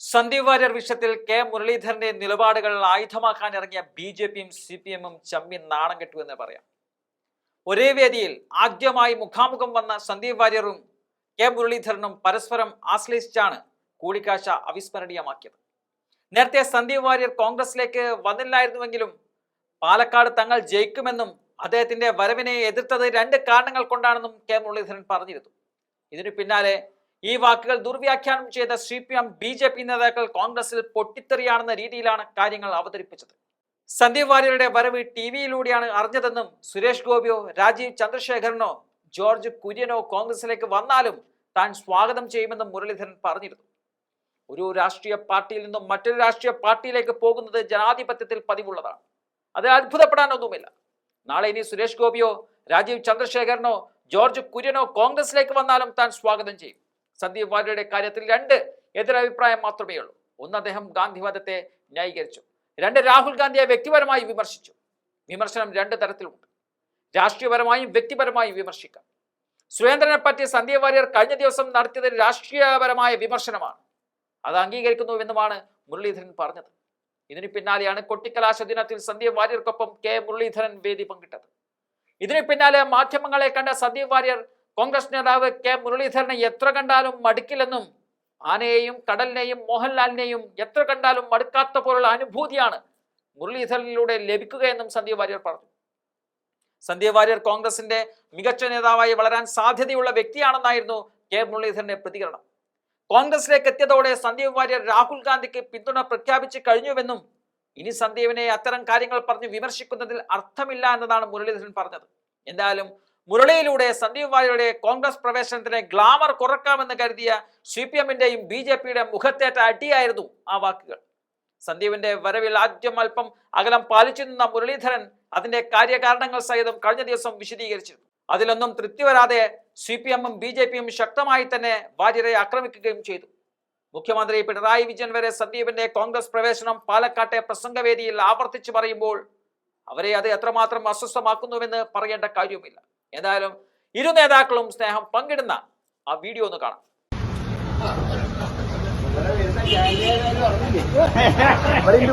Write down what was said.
സന്ദീപ് വാര്യർ വിഷയത്തിൽ കെ മുരളീധരന്റെ നിലപാടുകൾ ആയുധമാക്കാൻ ഇറങ്ങിയ ബി ജെ പിയും സി പി എമ്മും ചമ്മി നാണം കെട്ടു എന്ന് പറയാം. ഒരേ വേദിയിൽ ആദ്യമായി മുഖാമുഖം വന്ന സന്ദീപ് വാര്യറും കെ മുരളീധരനും പരസ്പരം ആശ്ലേഷിച്ചാണ് കൂടിക്കാഴ്ച അവിസ്മരണീയമാക്കിയത്. നേരത്തെ സന്ദീപ് വാര്യർ കോൺഗ്രസിലേക്ക് വന്നില്ലായിരുന്നുവെങ്കിലും പാലക്കാട് തങ്ങൾ ജയിക്കുമെന്നും അദ്ദേഹത്തിന്റെ വരവിനെ എതിർത്തത് രണ്ട് കാരണങ്ങൾ കൊണ്ടാണെന്നും കെ മുരളീധരൻ പറഞ്ഞിരുന്നു. ഇതിനു പിന്നാലെ ഈ വാക്കുകൾ ദുർവ്യാഖ്യാനം ചെയ്ത C P M B J P നേതാക്കൾ കോൺഗ്രസിൽ പൊട്ടിത്തെറിയാണെന്ന രീതിയിലാണ് കാര്യങ്ങൾ അവതരിപ്പിച്ചത്. സന്ദീപ് വാര്യരുടെ വരവ് ടി വിയിലൂടെയാണ് അറിഞ്ഞതെന്നും സുരേഷ് ഗോപിയോ രാജീവ് ചന്ദ്രശേഖരനോ ജോർജ് കുര്യനോ കോൺഗ്രസിലേക്ക് വന്നാലും താൻ സ്വാഗതം ചെയ്യുമെന്നും മുരളീധരൻ പറഞ്ഞിരുന്നു. ഒരു രാഷ്ട്രീയ പാർട്ടിയിൽ നിന്നും മറ്റൊരു രാഷ്ട്രീയ പാർട്ടിയിലേക്ക് പോകുന്നത് ജനാധിപത്യത്തിൽ പതിവുള്ളതാണ്. അത് അത്ഭുതപ്പെടാനൊന്നുമില്ല. നാളെ ഇനി സുരേഷ് ഗോപിയോ രാജീവ് ചന്ദ്രശേഖരനോ ജോർജ് കുര്യനോ കോൺഗ്രസിലേക്ക് വന്നാലും താൻ സ്വാഗതം ചെയ്യും. സന്ദീപ് വാര്യരുടെ കാര്യത്തിൽ രണ്ട് എതിരഭിപ്രായം മാത്രമേ ഉള്ളൂ ഒന്ന് അദ്ദേഹം ഗാന്ധിവാദത്തെ ന്യായീകരിച്ചു. രണ്ട് രാഹുൽ ഗാന്ധിയെ വ്യക്തിപരമായി വിമർശിച്ചു. വിമർശനം രണ്ട് തരത്തിലുണ്ട്. രാഷ്ട്രീയപരമായും വ്യക്തിപരമായും വിമർശിക്കാം. സുരേന്ദ്രനെ പറ്റി സന്ദീപ് വാര്യർ കഴിഞ്ഞ ദിവസം നടത്തിയത് രാഷ്ട്രീയപരമായ വിമർശനമാണ്. അത് അംഗീകരിക്കുന്നുവെന്നുമാണ് മുരളീധരൻ പറഞ്ഞത്. ഇതിന് പിന്നാലെയാണ് കൊട്ടിക്കലാശ ദിനത്തിൽ സന്ദീപ് വാര്യർക്കൊപ്പം കെ മുരളീധരൻ വേദി പങ്കിട്ടത്. ഇതിന് പിന്നാലെ മാധ്യമങ്ങളെ കണ്ട സന്ദീപ് വാര്യർ കോൺഗ്രസ് നേതാവ് കെ മുരളീധരനെ എത്ര കണ്ടാലും മടുക്കില്ലെന്നും ആനയെയും കടലിനെയും മോഹൻലാലിനെയും എത്ര കണ്ടാലും മടുക്കാത്ത പോലുള്ള അനുഭൂതിയാണ് മുരളീധരനിലൂടെ ലഭിക്കുകയെന്നും സന്ദീപ് വാര്യർ പറഞ്ഞു. സന്ദീപ് വാര്യർ കോൺഗ്രസിന്റെ മികച്ച നേതാവായി വളരാൻ സാധ്യതയുള്ള വ്യക്തിയാണെന്നായിരുന്നു കെ മുരളീധരന്റെ പ്രതികരണം. കോൺഗ്രസിലേക്ക് എത്തിയതോടെ സന്ദീപ് വാര്യർ രാഹുൽ ഗാന്ധിക്ക് പിന്തുണ പ്രഖ്യാപിച്ചു കഴിഞ്ഞുവെന്നും ഇനി സന്ദീപിനെ അത്തരം കാര്യങ്ങൾ പറഞ്ഞ് വിമർശിക്കുന്നതിൽ അർത്ഥമില്ല എന്നതാണ് മുരളീധരൻ പറഞ്ഞത്. എന്തായാലും മുരളിയിലൂടെ സന്ദീപ് വാര്യരുടെ കോൺഗ്രസ് പ്രവേശനത്തിന് ഗ്ലാമർ കുറക്കാമെന്ന് കരുതിയ സി പി എമ്മിന്റെയും ബി ജെ പിയുടെ മുഖത്തേറ്റ അടിയായിരുന്നു ആ വാക്കുകൾ. സന്ദീപിന്റെ വരവിൽ ആദ്യം അല്പം അകലം പാലിച്ചു നിന്ന മുരളീധരൻ അതിന്റെ കാര്യകാരണങ്ങൾ സഹിതം കഴിഞ്ഞ ദിവസം വിശദീകരിച്ചിരുന്നു. അതിലൊന്നും തൃപ്തി വരാതെ സി പി എമ്മും ബി ജെ പിയും ശക്തമായി തന്നെ വാര്യരെ ആക്രമിക്കുകയും ചെയ്തു. മുഖ്യമന്ത്രി പിണറായി വിജയൻ വരെ സന്ദീപിന്റെ കോൺഗ്രസ് പ്രവേശനം പാലക്കാട്ടെ പ്രസംഗവേദിയിൽ ആവർത്തിച്ചു പറയുമ്പോൾ അവരെ അത് എത്രമാത്രം അസ്വസ്ഥമാക്കുന്നുവെന്ന് പറയേണ്ട കാര്യവുമില്ല. ഏതായാലും ഇരു നേതാക്കളും സ്നേഹം പങ്കിടുന്ന ആ വീഡിയോ ഒന്ന് കാണാം. വടിണ്ട്